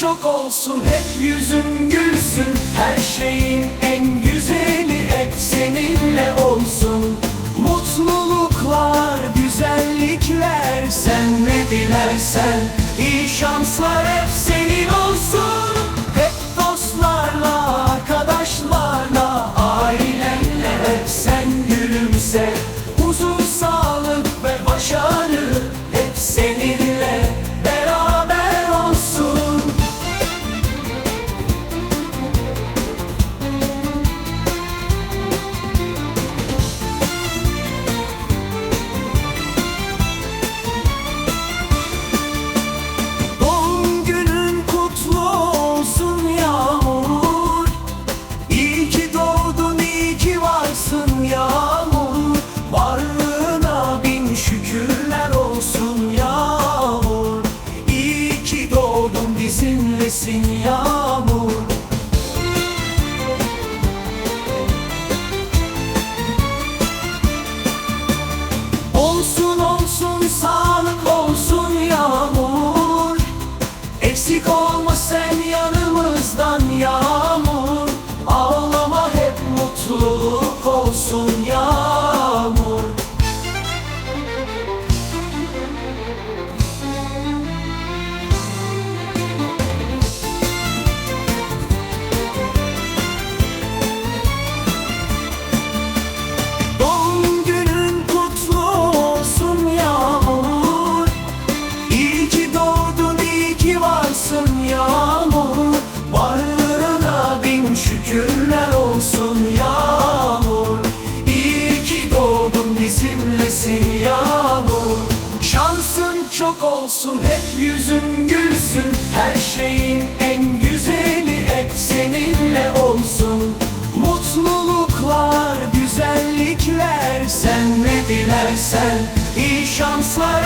çok olsun Hep yüzün gülsün. Her şeyin en güzeli Hep seninle olsun. Mutluluklar, güzellikler Sen ne dilersen iyi şanslar hep senin olsun. çok olsun Hep yüzüm gülsün. Her şeyin en güzeli Hep seninle olsun. Mutluluklar, güzellikler Sen ne dilersen. İyi şanslar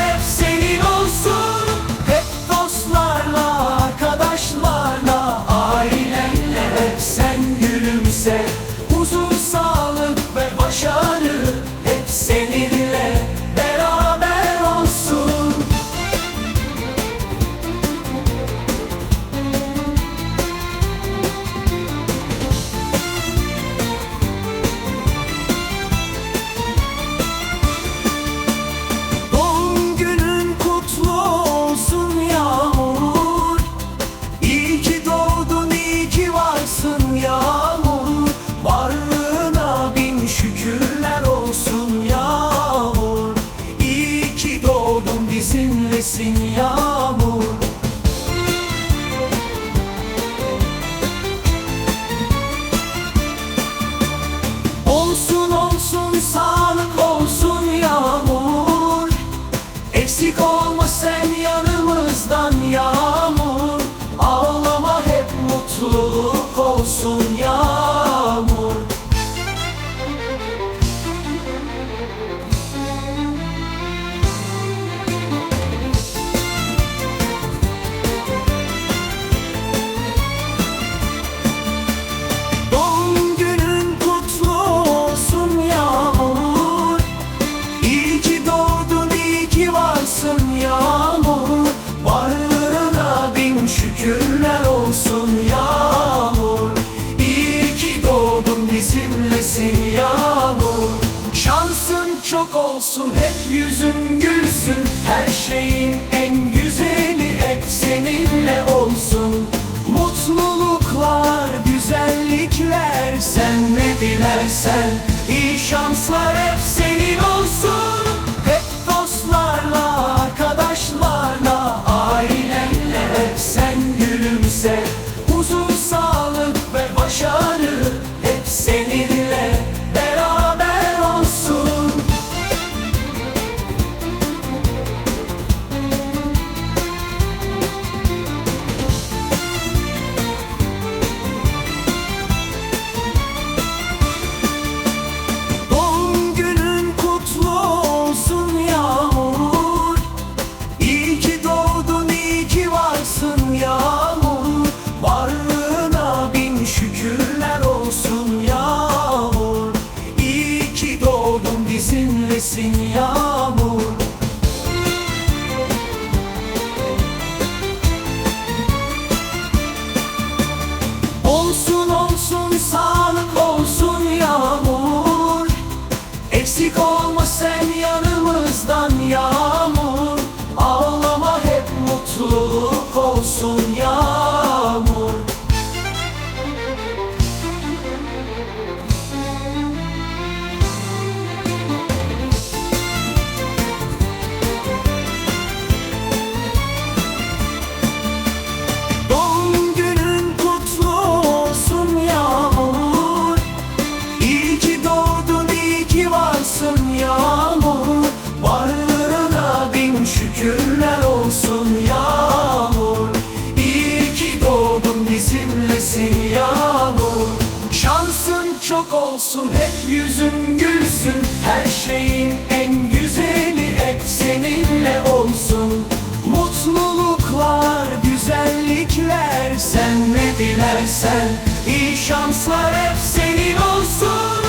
çok olsun Hep yüzün gülsün. Her şeyin en güzeli Hep seninle olsun. Mutluluklar, güzellikler Sen ne dilersen. İyi şanslar hep Neredesin ya? çok olsun Hep yüzün gülsün. Her şeyin en güzeli hep seninle olsun. Mutluluklar, güzellikler Sen ne dilersen iyi şanslar hep senin olsun.